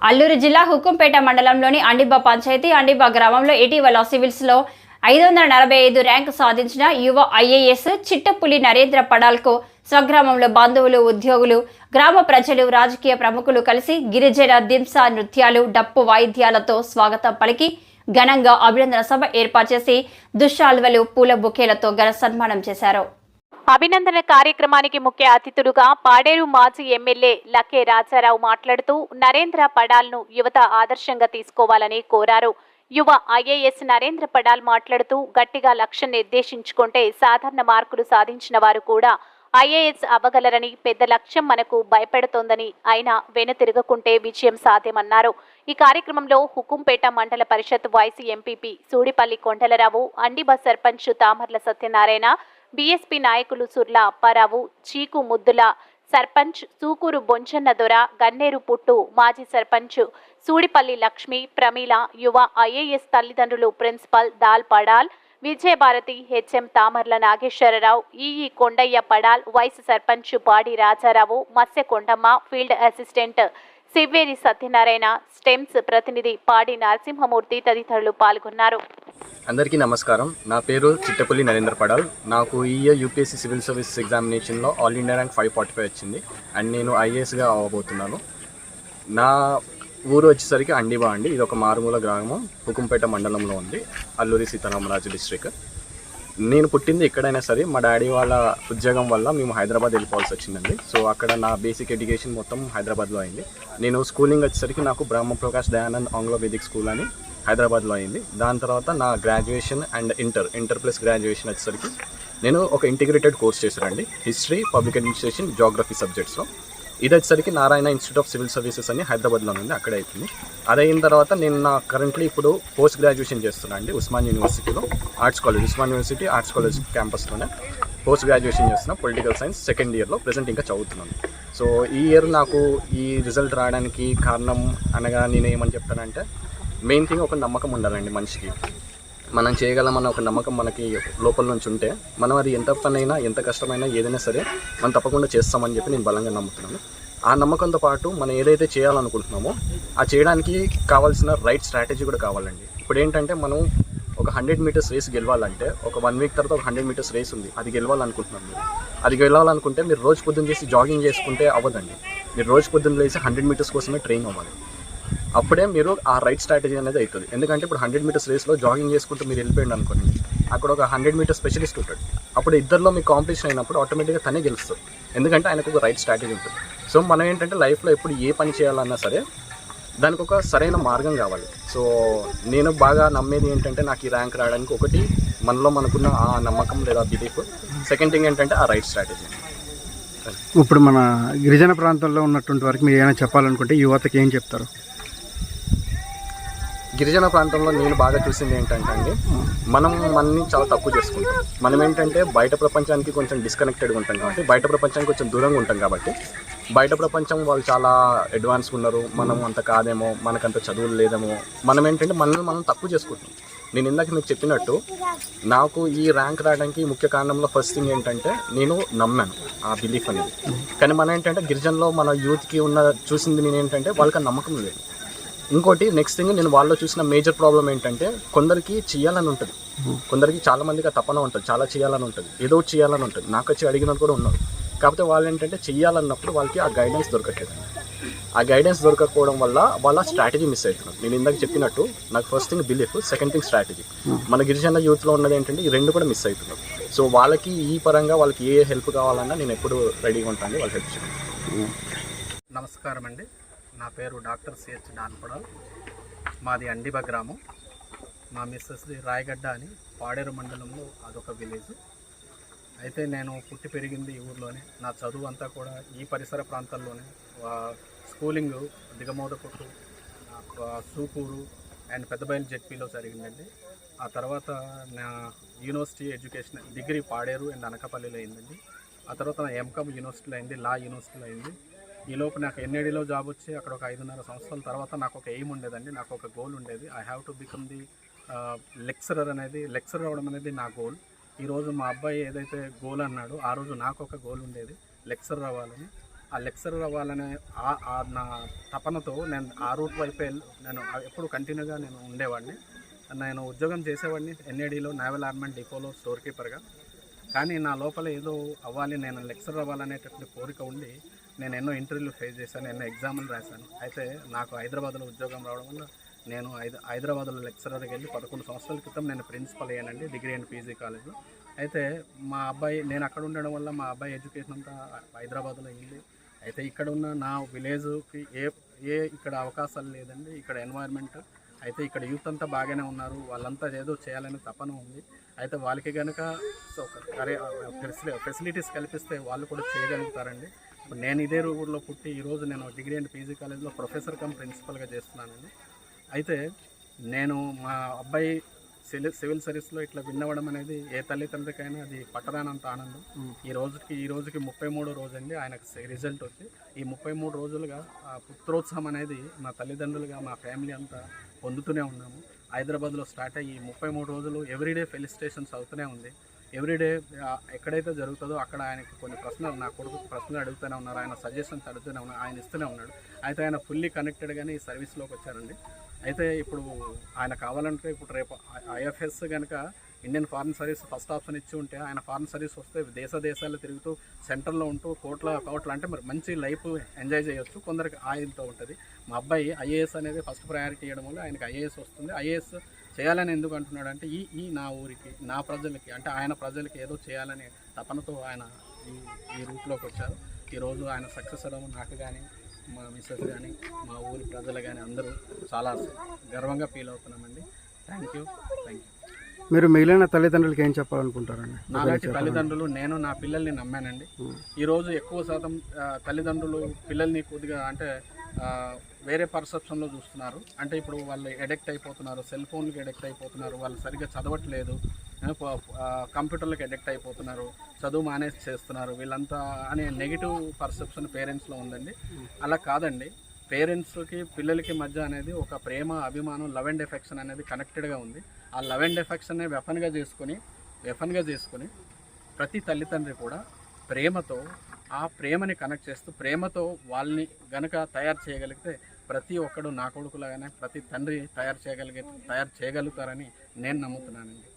అల్లూరు జిల్లా హుకుంపేట మండలంలోని అండిబా పంచాయతీ అండిబా గ్రామంలో ఇటీవల సివిల్స్లో ఐదు వందల నలభై ఐదు ర్యాంకు సాధించిన యువ ఐఏఎస్ చిట్టపులి నరేంద్ర పడాల్కు స్వగ్రామంలో బంధువులు ఉద్యోగులు గ్రామ ప్రజలు రాజకీయ ప్రముఖులు కలిసి గిరిజన దింసా నృత్యాలు డప్పు వాయిద్యాలతో స్వాగతం పలికి ఘనంగా అభినందన సభ ఏర్పాటు చేసి దుశ్శాల్వలు పూల బుకేలతో ఘన సన్మానం చేశారు. అభినందన కార్యక్రమానికి ముఖ్య అతిథులుగా పాడేరు మాజీ ఎమ్మెల్యే లక్కే రాజారావు మాట్లాడుతూ నరేంద్ర పడాల్ను యువత ఆదర్శంగా తీసుకోవాలని కోరారు. యువ ఐఏఎస్ నరేంద్ర పడాల్ మాట్లాడుతూ గట్టిగా లక్ష్యం నిర్దేశించుకుంటే సాధారణ మార్కులు సాధించిన వారు కూడా ఐఏఎస్ అవ్వగలరని పెద్ద లక్ష్యం మనకు భయపెడుతోందని అయినా వెనుతిరగకుంటే విజయం సాధ్యమన్నారు. ఈ కార్యక్రమంలో Hukumpeta mandal parishad vice MPP Sudipalli Kondalarao Andiba sarpanch Tamarla Satyanarayana BSP నాయకులు సుర్ల అప్పారావు చీకు ముద్దుల సర్పంచ్ సూకూరు బొంచన్న దొర గన్నేరు పుట్టు మాజీ సర్పంచ్ సూడిపల్లి లక్ష్మి ప్రమీల యువ ఐఏఎస్ తల్లిదండ్రులు principal dal Padal Vijayabharathi HM Tamarla Nageswararao EE Kondaiah Padal vice sarpanch Padi Rajarao Matsya Kondamma field assistant Sivveri Satyanarayana stems ప్రతినిధి పాడి నరసింహమూర్తి తదితరులు పాల్గొన్నారు. అందరికీ నమస్కారం. నా పేరు చిట్టపల్లి నరేంద్ర పడాల్. నాకు ఈ ఇయర్ యూపీఎస్సీ సివిల్ సర్వీసెస్ ఎగ్జామినేషన్లో all India rank five forty five వచ్చింది. అండ్ నేను ఐఏఎస్గా అవ్వబోతున్నాను. నా ఊరు వచ్చేసరికి అండిబా అండి. ఇది ఒక మారుమూల గ్రామం హుకుంపేట మండలంలో ఉంది. అల్లూరి సీతారామరాజు డిస్ట్రిక్ట్ నేను పుట్టింది ఎక్కడైనా సరే మా డాడీ వాళ్ళ ఉద్యోగం వల్ల మేము హైదరాబాద్ వెళ్ళిపోవాల్సి వచ్చిందండి. సో అక్కడ నా బేసిక్ ఎడ్యుకేషన్ మొత్తం హైదరాబాద్లో అయింది. నేను స్కూలింగ్ వచ్చేసరికి నాకు Brahma Prakash Dayanand Anglo Vedic school అని హైదరాబాద్లో అయింది. దాని తర్వాత నా graduation and inter inter plus graduation వచ్చేసరికి నేను ఒక ఇంటిగ్రేటెడ్ కోర్స్ చేశానండి. హిస్టరీ పబ్లిక్ అడ్మినిస్ట్రేషన్ జాగ్రఫీ సబ్జెక్ట్స్లో ఇది వచ్చేసరికి Narayana institute of civil services అని హైదరాబాద్లో ఉంది. అక్కడ అవుతుంది అది అయిన తర్వాత నేను నా కరెంట్లీ ఇప్పుడు పోస్ట్ గ్రాడ్యుయేషన్ చేస్తున్నాను అండి ఉస్మాన్ యూనివర్సిటీలో. Arts college Osman university arts college క్యాంపస్లోనే post graduation చేస్తున్నా. పొలిటికల్ సైన్స్ సెకండ్ ఇయర్లో ప్రజెంట్ ఇంకా చదువుతున్నాను. సో ఈ ఇయర్ నాకు ఈ రిజల్ట్ రావడానికి కారణం అనగా నేను ఏమని చెప్తానంటే మెయిన్ థింగ్ ఒక నమ్మకం ఉండాలండి మనిషికి. మనం చేయగలమన్న ఒక నమ్మకం మనకి లోపల నుంచి ఉంటే మనం అది ఎంత పని అయినా ఎంత కష్టమైనా ఏదైనా సరే మనం తప్పకుండా చేస్తామని చెప్పి నేను బలంగా నమ్ముతున్నాను. ఆ నమ్మకంతో పాటు మనం ఏదైతే చేయాలనుకుంటున్నామో ఆ చేయడానికి కావాల్సిన రైట్ స్ట్రాటజీ కూడా కావాలండి. ఇప్పుడు ఏంటంటే మనం ఒక హండ్రెడ్ మీటర్స్ రేస్ గెలవాలంటే ఒక వన్ వీక్ తర్వాత ఒక హండ్రెడ్ మీటర్స్ రేస్ ఉంది. అది గెలవాలనుకుంటున్నాం మీరు అది గెలవాలనుకుంటే మీరు రోజు పొద్దున్న చేసి జాగింగ్ చేసుకుంటే అవ్వదండి. మీరు రోజు పొద్దున్న లేసి హండ్రెడ్ మీటర్స్ కోసమే ట్రైన్ అవ్వాలి. అప్పుడే మీరు ఆ రైట్ స్ట్రాటజీ అనేది అవుతుంది. ఎందుకంటే ఇప్పుడు హండ్రెడ్ మీటర్స్ రేస్లో జాగింగ్ చేసుకుంటూ మీరు వెళ్ళిపోయింది అనుకోండి అక్కడ ఒక హండ్రెడ్ మీటర్ స్పెషలిస్ట్ ఉంటాడు. అప్పుడు ఇద్దరిలో మీకు కాంపిటీషన్ అయినప్పుడు ఆటోమేటిక్గా తనే గెలుస్తుంది ఎందుకంటే ఆయనకు ఒక రైట్ స్ట్రాటజీ ఉంటుంది. సో మనం ఏంటంటే లైఫ్లో ఎప్పుడు ఏ పని చేయాలన్నా సరే దానికి ఒక సరైన మార్గం కావాలి. సో నేను బాగా నమ్మేది ఏంటంటే నాకు ఈ ర్యాంక్ రావడానికి ఒకటి మనలో మనకున్న ఆ నమ్మకం లేదా బిలీఫ్. సెకండ్ థింగ్ ఏంటంటే ఆ రైట్ స్ట్రాటజీ. ఇప్పుడు మన గిరిజన ప్రాంతంలో ఉన్నటువంటి వారికి మీరు ఏమైనా చెప్పాలనుకుంటే యువతకి ఏం చెప్తారు? గిరిజన ప్రాంతంలో నేను బాగా చూసింది ఏంటంటే అండి మనం మనని చాలా తక్కువ చేసుకుంటాం. మనం ఏంటంటే బయట ప్రపంచానికి కొంచెం డిస్కనెక్టెడ్గా ఉంటాం కాబట్టి బయట ప్రపంచానికి కొంచెం దూరంగా ఉంటాం కాబట్టి బయట ప్రపంచం వాళ్ళు చాలా అడ్వాన్స్ ఉన్నారు. మనం అంత కాదేమో మనకంత చదువులు లేదేమో. మనం ఏంటంటే మనల్ని మనం తక్కువ చేసుకుంటాం. నేను ఇందాక మీకు చెప్పినట్టు నాకు ఈ ర్యాంక్ రావడానికి ముఖ్య కారణంలో ఫస్ట్ థింగ్ ఏంటంటే నేను నమ్మాను ఆ బిలీఫ్ అనేది. కానీ మనం ఏంటంటే గిరిజనలో మన యూత్కి ఉన్న చూసింది నేను ఏంటంటే వాళ్ళకి నమ్మకం లేదు. ఇంకోటి నెక్స్ట్ థింగ్ నేను వాళ్ళలో చూసిన మేజర్ ప్రాబ్లం ఏంటంటే కొందరికి చేయాలని ఉంటుంది. కొందరికి చాలా మందికి ఆ తపన ఉంటుంది. చాలా చేయాలని ఉంటుంది. ఏదో చేయాలని ఉంటుంది. నాకు వచ్చి అడిగినట్టు కూడా ఉన్నారు. కాకపోతే వాళ్ళు ఏంటంటే చేయాలన్నప్పుడు వాళ్ళకి ఆ గైడెన్స్ దొరకట్లేదు. ఆ గైడెన్స్ దొరకకపోవడం వల్ల వాళ్ళ స్ట్రాటజీ మిస్ అవుతున్నారు నేను ఇందాక చెప్పినట్టు నాకు first thing belief second thing strategy మన గిరిజన యూత్లో ఉన్నది ఏంటంటే ఈ రెండు కూడా మిస్ అవుతున్నారు సో వాళ్ళకి ఈ పరంగా వాళ్ళకి ఏ హెల్ప్ కావాలన్నా నేను ఎప్పుడు రెడీగా ఉంటాను వాళ్ళు హెల్ప్ చేయండి నమస్కారం అండి నా పేరు డాక్టర్ సిహెచ్ డాన్పడల్ మాది అండిబ గ్రామం. మా మిస్సెస్ది రాయగడ్డ అని పాడేరు మండలంలో అదొక విలేజ్. అయితే నేను పుట్టి పెరిగింది ఈ ఊర్లోనే. నా చదువు అంతా కూడా ఈ పరిసర ప్రాంతాల్లోనే. స్కూలింగ్ దిగమోదకొట్టు సూపూరు అండ్ పెద్దబయలు జెడ్పీలో జరిగిందండి. ఆ తర్వాత నా university education degree Paderu and అనకాపల్లిలో అయిందండి. ఆ తర్వాత నా ఎంకామ్ యూనివర్సిటీలో అయింది లా యూనివర్సిటీలో అయింది. ఈలోపు నాకు ఎన్ఐడిలో జాబ్ వచ్చి అక్కడ ఒక ఐదున్నర సంవత్సరాల తర్వాత నాకు ఒక ఎయిమ్ ఉండేదండి నాకు ఒక గోల్ ఉండేది. I have to become the lecturer అనేది లెక్చరర్ అవ్వడం అనేది నా గోల్. ఈరోజు మా అబ్బాయి ఏదైతే గోల్ అన్నాడో ఆ రోజు నాకు ఒక గోల్ ఉండేది లెక్చరర్ అవ్వాలని. ఆ లెక్చరర్ అవ్వాలనే ఆ నా తపనతో నేను ఆ రూట్ వైపే నేను ఎప్పుడు కంటిన్యూగా నేను ఉండేవాడిని. నేను ఉద్యోగం చేసేవాడిని ఎన్ఏడిలో నావెల్ ఆర్మెంట్ డిపోలో స్టోర్ కీపర్గా కానీ నా లోపల ఏదో అవ్వాలి నేను లెక్చరర్ అవ్వాలనేటటువంటి కోరిక ఉండి నేను ఎన్నో ఇంటర్వ్యూలు ఫేస్ చేశాను ఎన్నో ఎగ్జామ్లు రాశాను. అయితే నాకు హైదరాబాద్లో ఉద్యోగం రావడం వల్ల నేను హైద హైదరాబాద్లో లెక్చరర్కి వెళ్ళి పదకొండు సంవత్సరాల క్రితం నేను ప్రిన్సిపల్ అయ్యానండి డిగ్రీ అండ్ పీజీ కాలేజ్లో. అయితే మా అబ్బాయి నేను అక్కడ ఉండడం వల్ల మా అబ్బాయి ఎడ్యుకేషన్ అంతా హైదరాబాద్లో అయింది. అయితే ఇక్కడ ఉన్న నా విలేజ్కి ఏ ఏ ఇక్కడ అవకాశాలు లేదండి ఇక్కడ ఎన్వైర్న్మెంట్. అయితే ఇక్కడ యూత్ అంతా బాగానే ఉన్నారు వాళ్ళంతా ఏదో చేయాలని తపన ఉంది. అయితే వాళ్ళకి కనుక ఫెసిలిటీస్ కల్పిస్తే వాళ్ళు కూడా చేయగలుగుతారండి. ఇప్పుడు నేను ఇదే ఊళ్ళో పుట్టి ఈరోజు నేను డిగ్రీ అండ్ పీజీ కాలేజ్లో ప్రొఫెసర్ కమ్ ప్రిన్సిపల్గా చేస్తున్నానండి అయితే నేను మా అబ్బాయి సివిల్ సివిల్ సర్వీస్లో ఇట్లా విన్నవడం అనేది ఏ తల్లిదండ్రికైనా అది పట్టరానంత ఆనందం. ఈ రోజుకి ఈ రోజుకి ముప్పై మూడో రోజు అండి ఆయనకు రిజల్ట్ వచ్చి. ఈ ముప్పై మూడు రోజులుగా ఆ పుత్రోత్సవం అనేది మా తల్లిదండ్రులుగా మా ఫ్యామిలీ అంతా పొందుతూనే ఉన్నాము. హైదరాబాద్లో స్టార్ట్ అయ్యి ముప్పై మూడు రోజులు ఎవ్రీడే ఫెలిసిటేషన్స్ అవుతూనే ఉంది. ఎవ్రీడే ఎక్కడైతే జరుగుతుందో అక్కడ ఆయనకి కొన్ని ప్రశ్నలు నా కొడుకు ప్రశ్నలు అడుగుతూనే ఉన్నారు ఆయన సజెషన్స్ అడుగుతూనే ఉన్నారు ఆయన ఇస్తూనే ఉన్నాడు. అయితే ఆయన ఫుల్లీ కనెక్టెడ్గానే ఈ సర్వీస్లోకి వచ్చారండి. అయితే ఇప్పుడు ఆయన కావాలంటే ఇప్పుడు రేపు ఐఎఫ్ఎస్ కనుక Indian foreign service first option ఇచ్చి ఉంటే ఆయన ఫారెన్ సర్వీస్ వస్తే దేశ దేశాలు తిరుగుతూ సెంటర్లో ఉంటూ కోట్ల కోట్ల అంటే మరి మంచి లైఫ్ ఎంజాయ్ చేయొచ్చు. కొందరికి ఆయనతో ఉంటుంది. మా అబ్బాయి ఐఏఎస్ అనేది ఫస్ట్ ప్రయారిటీ ఇవ్వడం వల్ల ఆయనకి ఐఏఎస్ వస్తుంది. ఐఏఎస్ చేయాలని ఎందుకు అంటున్నాడు అంటే ఈ ఈ నా ఊరికి నా ప్రజలకి అంటే ఆయన ప్రజలకి ఏదో చేయాలని తపనతో ఆయన ఈ ఈ రూట్లోకి వచ్చారు. ఈరోజు ఆయన సక్సెస్ అవ్వడం నాకు కానీ మా మిస్సెస్ కానీ మా ఊరి ప్రజలు కానీ అందరూ చాలా గర్వంగా feel అవుతున్నామండి. Thank you thank you. మీరు మిగిలిన తల్లిదండ్రులకి ఏం చెప్పాలనుకుంటారండి? నాలాంటి తల్లిదండ్రులు నేను నా పిల్లల్ని నమ్మానండి. ఈరోజు ఎక్కువ శాతం తల్లిదండ్రులు పిల్లల్ని కొద్దిగా అంటే వేరే పర్సెప్షన్లో చూస్తున్నారు. అంటే ఇప్పుడు వాళ్ళు ఎడిక్ట్ అయిపోతున్నారు సెల్ ఫోన్కి ఎడిక్ట్ అయిపోతున్నారు వాళ్ళు సరిగ్గా చదవట్లేదు కంప్యూటర్లకు ఎడిక్ట్ అయిపోతున్నారు చదువు మానేజ్ చేస్తున్నారు వీళ్ళంతా అనే నెగిటివ్ పర్సెప్షన్ పేరెంట్స్లో ఉందండి. అలా కాదండి. పేరెంట్స్కి పిల్లలకి మధ్య అనేది ఒక ప్రేమ అభిమానం లవ్ అండ్ ఎఫెక్షన్ అనేది కనెక్టెడ్గా ఉంది. ఆ లవ్ అండ్ ఎఫెక్షన్ని వెఫన్గా చేసుకొని వెఫన్గా చేసుకొని ప్రతి తల్లిదండ్రి కూడా ప్రేమతో ఆ ప్రేమని కనెక్ట్ చేస్తూ ప్రేమతో వాళ్ళని గనక తయారు చేయగలిగితే ప్రతి ఒక్కడు నా కొడుకులాగానే ప్రతి తండ్రి తయారు చేయగలిగే తయారు చేయగలుగుతారని నేను నమ్ముతున్నానండి.